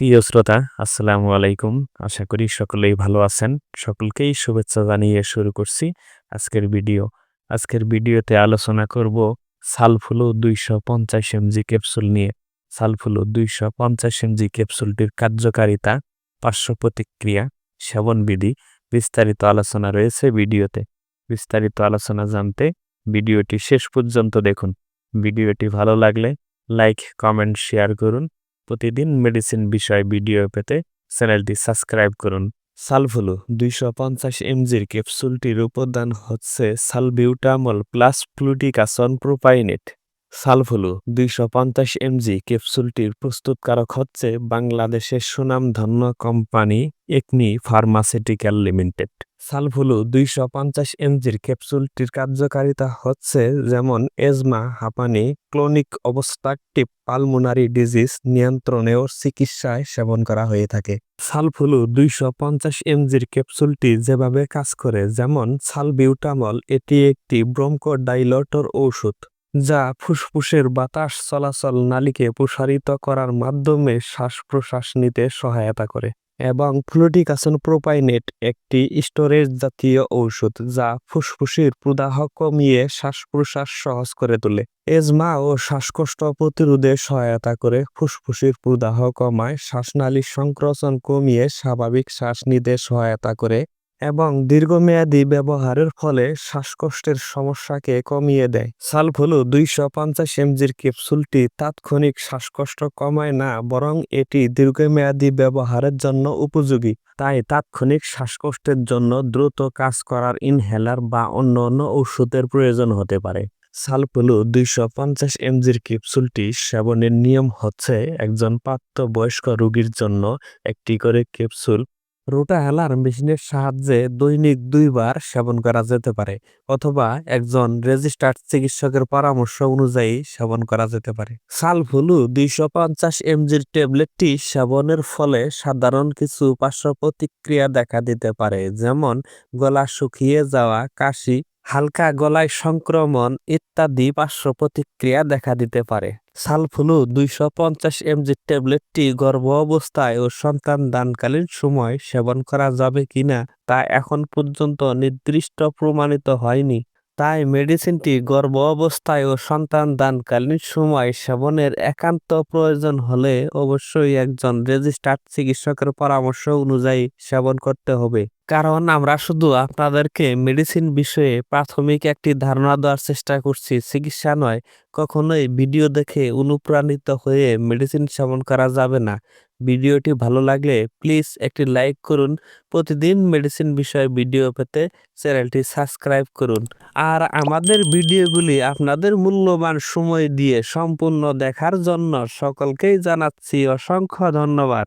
প্রিয় শ্রোতা, আসসালামু আলাইকুম। আশা করি সকলেই ভালো আছেন। সকলকেই শুভেচ্ছা জানিয়ে শুরু করছি আজকের ভিডিও। আজকের ভিডিওতে আলোচনা করব সালফুলো দুইশো পঞ্চাশ এমজি ক্যাপসুল নিয়ে। সালফুলো দুইশো পঞ্চাশ এমজি ক্যাপসুলটির কার্যকারিতা, পার্শ্ব প্রতিক্রিয়া, সেবনবিধি বিস্তারিত আলোচনা রয়েছে ভিডিওতে। বিস্তারিত আলোচনা জানতে ভিডিওটি শেষ পর্যন্ত দেখুন। ভিডিওটি ভালো লাগলে লাইক, কমেন্ট, শেয়ার করুন। প্রতিদিন মেডিসিন বিষয় ভিডিও পেতে চ্যানেলটি সাবস্ক্রাইব করুন। সালভুলু দুইশো পঞ্চাশ এমজির ক্যাপসুলটির উপদান হচ্ছে সালবিউটামল প্লাস ফ্লুটিকাসন প্রোপাইনেট সালভুলু, দুইশো পঞ্চাশ এমজি ক্যাপসুলটির প্রস্তুতকারক হচ্ছে বাংলাদেশের সুনামধন্য কোম্পানি একনি ফার্মাসিউটিক্যাল লিমিটেড। সালভুলু, দুইশো পঞ্চাশ এমজির ক্যাপসুলটির কার্যকারিতা হচ্ছে যেমন এজমা, হাঁপানি, ক্লোনিক অবস্ট্রাকটিভ পালমোনারি ডিজিজ নিয়ন্ত্রণে ও চিকিৎসায় সেবন করা হয়ে থাকে। সালফুলু দুইশো পঞ্চাশ এমজির ক্যাপসুলটি যেভাবে কাজ করে যেমন সালবিউটামল, এটি একটি ব্রঙ্কোডাইলটর ঔষধ। যা ফুসফুসের বাতাস চলাচল নালীকে প্রসারিত করার মাধ্যমে শ্বাস প্রশ্বাস নিতে সহায়তা করে এবং ফ্লুটিকাসন প্রোপাইনেট একটি স্টোরেজ জাতীয় ঔষধ যা ফুসফুসের প্রদাহ কমিয়ে শ্বাস প্রশ্বাস সহজ করে তোলে। এজমা ও শ্বাসকষ্ট প্রতিরোধে সহায়তা করে ফুসফুসের প্রদাহ কমায় শ্বাসনালীর সংক্রচন কমিয়ে স্বাভাবিক শ্বাস নিতে সহায়তা করে এবং দীর্ঘমেয়াদী ব্যবহারের ফলে শ্বাসকষ্টের সমস্যাকে কমিয়ে দেয়। সালফুলু দুইশো পঞ্চাশ এমজির ক্যাপসুলটি তাৎক্ষণিক শ্বাসকষ্ট কমায় না, বরং এটি দীর্ঘমেয়াদী ব্যবহারের জন্য উপযোগী। তাই তাৎক্ষণিক শ্বাসকষ্টের জন্য দ্রুত কাজ করার ইনহেলার বা অন্য অন্য ওষুধের প্রয়োজন হতে পারে। সালফুলু দুইশো পঞ্চাশ এমজির ক্যাপসুলটি সেবনের নিয়ম হচ্ছে, একজন প্রাপ্তবয়স্ক রোগীর জন্য একটি করে ক্যাপসুল রোটা অ্যালার্ম মেশিনের সাহায্যে দৈনিক দুইবার সেবন করা যেতে পারে অথবা একজন রেজিস্টার্ড চিকিৎসকের পরামর্শ অনুযায়ী সেবন করা যেতে পারে। সালফুলু দুইশো পঞ্চাশ এমজির ট্যাবলেটটি সেবনের ফলে সাধারণ কিছু পার্শ্ব প্রতিক্রিয়া দেখা দিতে পারে, যেমন গলা শুকিয়ে যাওয়া, কাশি, হালকা গলায় সংক্রমণ ইত্যাদি পার্শ্ব প্রতিক্রিয়া দেখা দিতে পারে। সালফুলু দুইশো পঞ্চাশ এমজি ট্যাবলেটটি গর্ভ অবস্থায় ও সন্তান দানকালীন সময় সেবন করা যাবে কিনা তা এখন পর্যন্ত নির্দিষ্ট প্রমাণিত হয়নি। তাই মেডিসিনটি গর্ভ অবস্থায় ও সন্তান দানকালীন সময় সেবনের একান্ত প্রয়োজন হলে অবশ্যই একজন রেজিস্টার্ড চিকিৎসকের পরামর্শ অনুযায়ী সেবন করতে হবে। কারণ আমরা শুধু আপনাদেরকে মেডিসিন বিষয়ে প্রাথমিক একটি ধারণা দেওয়ার চেষ্টা করছি, চিকিৎসা নয়। কখনোই ভিডিও দেখে অনুপ্রাণিত হয়ে মেডিসিন সেবন করা যাবে না। ভিডিওটি ভালো লাগলে প্লিজ একটি লাইক করুন। প্রতিদিন মেডিসিন বিষয়ে ভিডিও পেতে চ্যানেলটি সাবস্ক্রাইব করুন। আর আমাদের ভিডিওগুলি আপনাদের মূল্যবান সময় দিয়ে সম্পূর্ণ দেখার জন্য সকলকেই জানাচ্ছি অসংখ্য ধন্যবাদ।